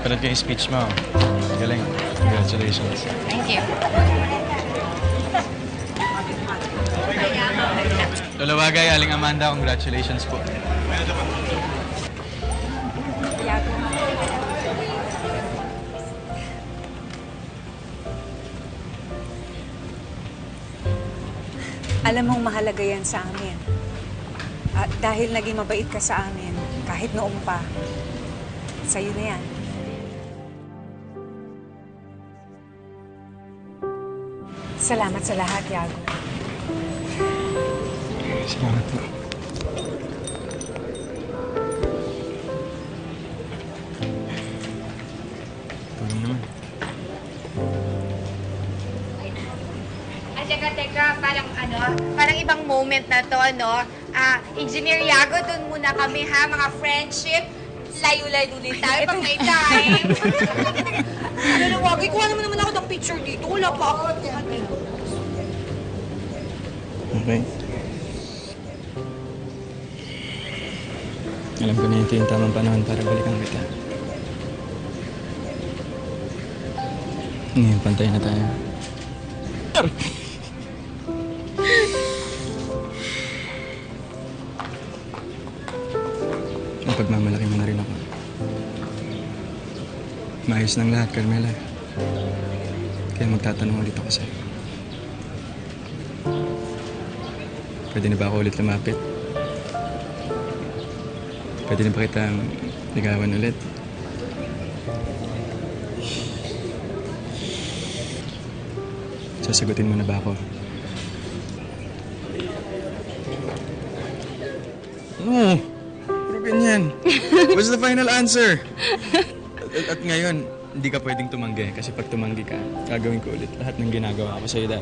Ko yung speech mo. Galing. Congratulations. Thank you. Lola Wagay, Aling Amanda, congratulations po. Alam mong mahalaga yan sa amin. At dahil naging mabait ka sa amin, kahit noong pa, sa'yo na yan. Salamat sa lahat, Yago. Salamat po. Tulong naman. At saka, teka, parang ano, parang ibang moment na to, ano? Ah, Engineer Yago, dun muna kami ha, mga friendship. Layo-layo din tayo pag may time. Ano na, wag. Ikuha naman naman ako ng picture dito. Wala pa ako. Okay. Alam ko na ito yung tamang panahon para balikan kita. Ngayon, pantay na tayo. Mapagmamalaki mo na rin ako. Maayos ng lahat, Carmela. Kaya magtatanong ulit ako sa'yo. Pwede na ba ako ulit lumapit? Pwede na ba kitang ligawan ulit? Sasagutin mo na ba ako? Oo. Pero ganyan. What's the final answer? At, at ngayon, hindi ka pwedeng tumanggi kasi pag tumanggi ka, gagawin ko ulit lahat ng ginagawa ko sa'yo dati.